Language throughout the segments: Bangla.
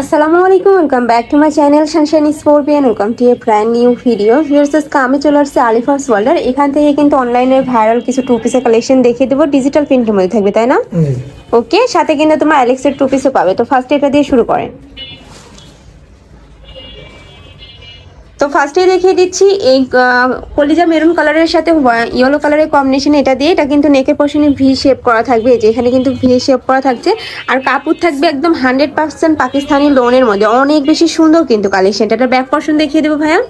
আসসালামু আলাইকুম welcome back to my channel sunshine scorpion welcome to a brand new video viewers আজকে আমি চলে আসছি আলিফাস ওয়ার্ল্ডার এখান থেকে কিন্তু অনলাইনে ভাইরাল কিছু টু পিসের কালেকশন দেখিয়ে দেবো। ডিজিটাল প্রিন্টের মধ্যে থাকবে তাই না? ওকে সাথে কিন্তু তোমার অ্যালেক্সের টু পিসও পাবে। তো ফার্স্ট এটা দিয়ে শুরু করেন। তো ফার্স্টে দেখিয়ে দিচ্ছি, এই কলিজা মেরুন কালারের সাথে ইয়েলো কালারের কম্বিনেশন এটা দিয়ে, এটা কিন্তু নেকের পোর্শনে ভি শেপ করা থাকবে যে এখানে কিন্তু ভি শেপ করা থাকছে। আর কাপড় থাকবে একদম হান্ড্রেড পার্সেন্ট পাকিস্তানি লোনের মধ্যে, অনেক বেশি সুন্দর কিন্তু কালেকশনটা এটা ব্যাক পোর্শন দেখিয়ে দেবো ভাইয়া।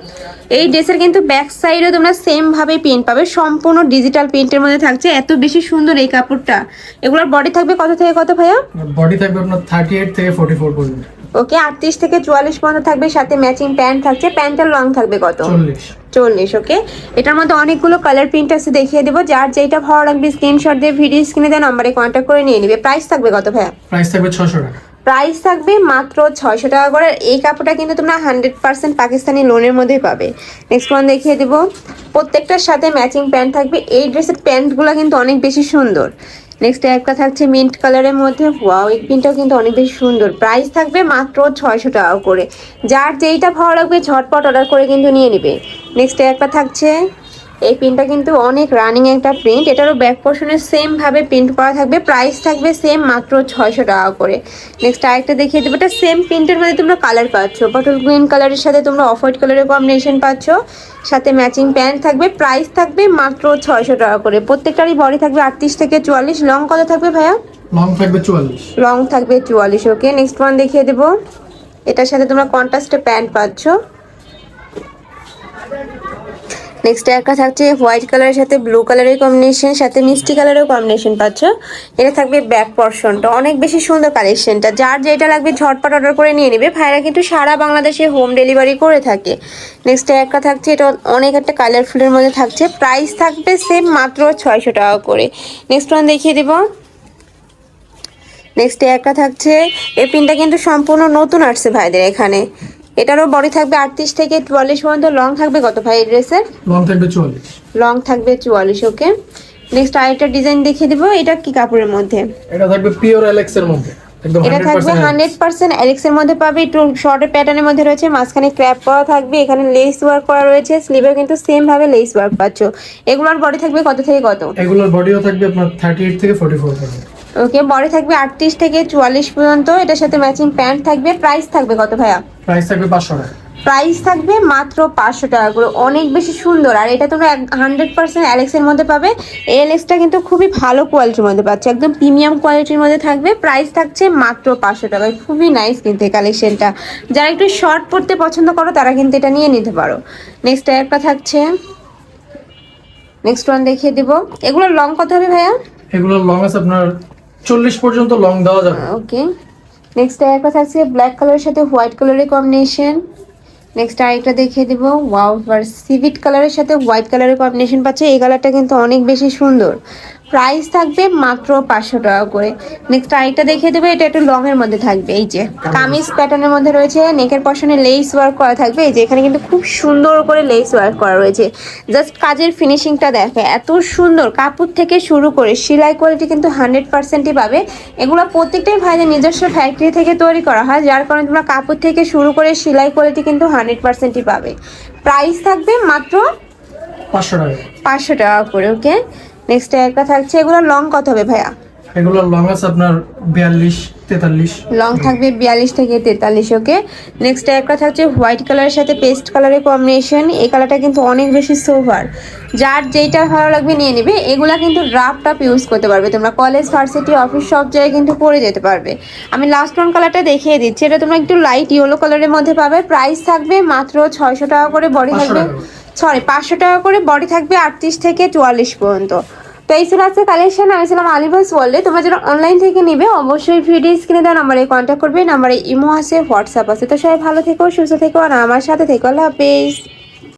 এই ড্রেসের কিন্তু ব্যাক সাইডে তোমরা সেম ভাবে প্রিন্ট পাবে, সম্পূর্ণ ডিজিটাল প্রিন্টের মধ্যে থাকছে, এত বেশি সুন্দর এই কাপড়টা। এগুলোর বডি থাকবে কত থেকে কত ভাইয়া? বডি থাকবে আপনার থার্টি এইট থেকে ফোর্টি ফোর পর্যন্ত। ওকে আটত্রিশ থেকে চুয়াল্লিশ পর্যন্ত থাকবে সাথে ম্যাচিং প্যান্ট থাকছে। প্যান্টের লং থাকবে কত? চল্লিশ। ওকে। এটার মধ্যে অনেকগুলো কালার প্রিন্ট আছে দেখিয়ে দেবো। যার যেটা ভালো লাগবে স্ক্রিনশট দিয়ে ভিডিও স্ক্রিনে দেওয়া নাম্বারে কন্ট্যাক্ট করে নিয়ে নিবে। প্রাইস থাকবে কত ভাইয়া? প্রাইস থাকবে ছশো টাকা। প্রাইস থাকবে মাত্র ছয়শো টাকা করে। এই কাপড়টা কিন্তু তোমরা হান্ড্রেড পার্সেন্ট পাকিস্তানি লোনের মধ্যেই পাবে। নেক্সট ওয়ান দেখিয়ে দেবো। প্রত্যেকটার সাথে ম্যাচিং প্যান্ট থাকবে। এই ড্রেসের প্যান্টগুলো কিন্তু অনেক বেশি সুন্দর। নেক্সট একটা থাকছে মিন্ট কালারের মধ্যে। ওয়াও এই পিনটাও কিন্তু অনেক বেশি সুন্দর। প্রাইস থাকবে মাত্র ছয়শো টাকা করে। যার যেইটা ভালো লাগবে ঝটপট অর্ডার করে কিন্তু নিয়ে নেবে। নেক্সট একটা থাকছে এই প্রিন্টটা কিন্তু অনেক রানিং একটা প্রিন্ট এটারও ব্যাক পোর্শনে সেম ভাবে প্রিন্ট করা থাকবে। প্রাইস থাকবে সেম মাত্র ছয়শো টাকা করে। নেক্সট আরেকটা দেখিয়ে দেবো। এটা সেম প্রিন্টের মধ্যে তোমরা কালার পাচ্ছ। পটল গ্রিন কালারের সাথে তোমরা অফ হোয়াইট কালারের কম্বিনেশন পাচ্ছ। সাথে ম্যাচিং প্যান্ট থাকবে। প্রাইস থাকবে মাত্র ছয়শো টাকা করে। প্রত্যেকটারই বডি থাকবে আটত্রিশ থেকে চুয়াল্লিশ। লং কত থাকবে ভাইয়া? লং থাকবে চুয়াল্লিশ। লং থাকবে চুয়াল্লিশ ওকে নেক্সট ওয়ান দেখিয়ে দেবো। এটার সাথে তোমরা কন্ট্রাস্টে প্যান্ট পাচ্ছ। নেক্সট একটা থাকছে হোয়াইট কালারের সাথে ব্লু কালারের কম্বিনেশন সাথে মিষ্টি কালারের কম্বিনেশন পাচ্ছ। এটা থাকবে ব্যাক পর্শনটা অনেক বেশি সুন্দর কালেকশনটা যার যেটা লাগবে ঝটপট অর্ডার করে নিয়ে নেবে। ভাইরা কিন্তু সারা বাংলাদেশে হোম ডেলিভারি করে থাকে। নেক্সট একটা থাকছে, এটা অনেক একটা কালারফুলের মধ্যে থাকছে। প্রাইস থাকবে সেম মাত্র ছয়শো টাকা করে। নেক্সট ওয়ান দেখিয়ে দেবো। নেক্সট একটা থাকছে, এই পিনটা কিন্তু সম্পূর্ণ নতুন আসছে ভাইদের এখানে। এটারও বডি থাকবে আটত্রিশ থেকে চুয়াল্লিশ পর্যন্ত লং থাকবে কত ভাই ড্রেসের লং থাকবে চুয়াল্লিশ। লং থাকবে চুয়াল্লিশ ওকে নেক্সট আরেকটা ডিজাইন দেখিয়ে দেবো এটা কি কাপড়ের মধ্যে? এটা থাকবে পিওর অ্যালেক্স এর মধ্যে এটা থাকবে হান্ড্রেড পার্সেন্ট অ্যালেক্সের মধ্যে পাবে একটু শর্টের প্যাটার্নের মধ্যে রয়েছে মাঝখানে ক্র্যাপ করা থাকবে এখানে লেস ওয়ার্ক করা রয়েছে স্লিভে কিন্তু সেম ভাবে লেস ওয়ার্ক পাচ্ছ। এগুলোর বডি থাকবে কত থেকে কত? এগুলোর বডিও থাকবে আপনার থার্টি এইট থেকে ফোর্টি ফোর পর্যন্ত। ওকে বডি থাকবে আটত্রিশ থেকে চুয়াল্লিশ পর্যন্ত। এটার সাথে ম্যাচিং প্যান্ট থাকবে। প্রাইস থাকবে কত ভাইয়া? প্রাইস থাকবে পাঁচশো টাকা। প্রাইস থাকবে মাত্র পাঁচশো টাকা করে। অনেক বেশি সুন্দর। আর এটা তোমরা হান্ড্রেড পার্সেন্ট অ্যালেক্সের মধ্যে পাবে। এই অ্যালেক্সটা কিন্তু খুবই ভালো কোয়ালিটির মধ্যে পাচ্ছে। একদম প্রিমিয়াম কোয়ালিটির মধ্যে থাকবে। প্রাইস থাকছে মাত্র পাঁচশো টাকায় খুবই নাইস কিন্তু এই কালেকশনটা যারা একটু শর্ট পড়তে পছন্দ করো তারা কিন্তু এটা নিয়ে নিতে পারো। নেক্সট একটা থাকছে। নেক্সট ওয়ান দেখিয়ে দিব। এগুলো লং কত হবে ভাইয়া? এগুলোর লং আছে আপনার চল্লিশ পর্যন্ত লং দেওয়া যাবে। ওকে নেক্সট একটা আছে ব্ল্যাক কালারের সাথে হোয়াইট কালারের কম্বিনেশন নেক্সট আরেকটা দেখিয়ে দিব ওয়াও সিভিট কালারের সাথে হোয়াইট কালারের কম্বিনেশন পাচ্ছে, এই কালারটা কিন্তু অনেক বেশি সুন্দর। প্রাইস থাকবে মাত্র পাঁচশো টাকা করে। নেক্সট আরেকটা দেখিয়ে দেবো এটা একটু লং এর মধ্যে থাকবে এই যে। কামিজ প্যাটার্নের মধ্যে রয়েছে নেকের পশনে লেস ওয়ার্ক করা থাকবে এই যে এখানে কিন্তু খুব সুন্দর করে লেস ওয়ার্ক করা রয়েছে। জাস্ট কাজের ফিনিশিংটা দেখে এত সুন্দর কাপড় থেকে শুরু করে সেলাই কোয়ালিটি কিন্তু হান্ড্রেড পার্সেন্টই পাবে। এগুলো প্রত্যেকটাই ভাইদের নিজস্ব ফ্যাক্টরি থেকে তৈরি করা হয় যার কারণে তোমরা কাপড় থেকে শুরু করে সেলাই কোয়ালিটি কিন্তু হান্ড্রেড পার্সেন্টই পাবে। প্রাইস থাকবে মাত্র পাঁচশো টাকা। পাঁচশো টাকা করে ওকে নেক্সট একটা থাকছে এগুলো লং কত হবে ভাইয়া? এগুলোর লং আছে আপনার বিয়াল্লিশ তেতাল্লিশ। লং থাকবে বিয়াল্লিশ থেকে তেতাল্লিশ ওকে নেক্সট একটা থাকছে হোয়াইট কালারের সাথে পেস্ট কালারের কম্বিনেশন এই কালারটা কিন্তু অনেক বেশি সোভার যার যেইটা ভালো লাগবে নিয়ে নেবে। এগুলা কিন্তু রাফ টাপ ইউজ করতে পারবে। তোমরা কলেজ ভার্সিটি অফিস সব জায়গায় কিন্তু পরে যেতে পারবে। আমি লাস্ট ওয়ান কালারটা দেখিয়ে দিচ্ছি। এটা তোমরা একটু লাইট ইয়েলো কালারের মধ্যে পাবে। প্রাইস থাকবে মাত্র ছয়শো টাকা করে বডি থাকবে। সরি পাঁচশো টাকা করে বডি থাকবে আটত্রিশ থেকে চুয়াল্লিশ পর্যন্ত। তো এই ছিল আজকে কালেকশন আমি ছিলাম আলিবাস ওয়ার্ল্ডে তোমরা যারা অনলাইন থেকে নিবে, অবশ্যই ভিডিও স্ক্রিনে দেওয়া নাম্বারে কন্ট্যাক্ট করবে। নাম্বারে ইমো আছে হোয়াটসঅ্যাপ আছে। তো সবাই ভালো থেকো, সুস্থ থেকো, আর আমার সাথে থেকো। আল্লাহ হাফেজ।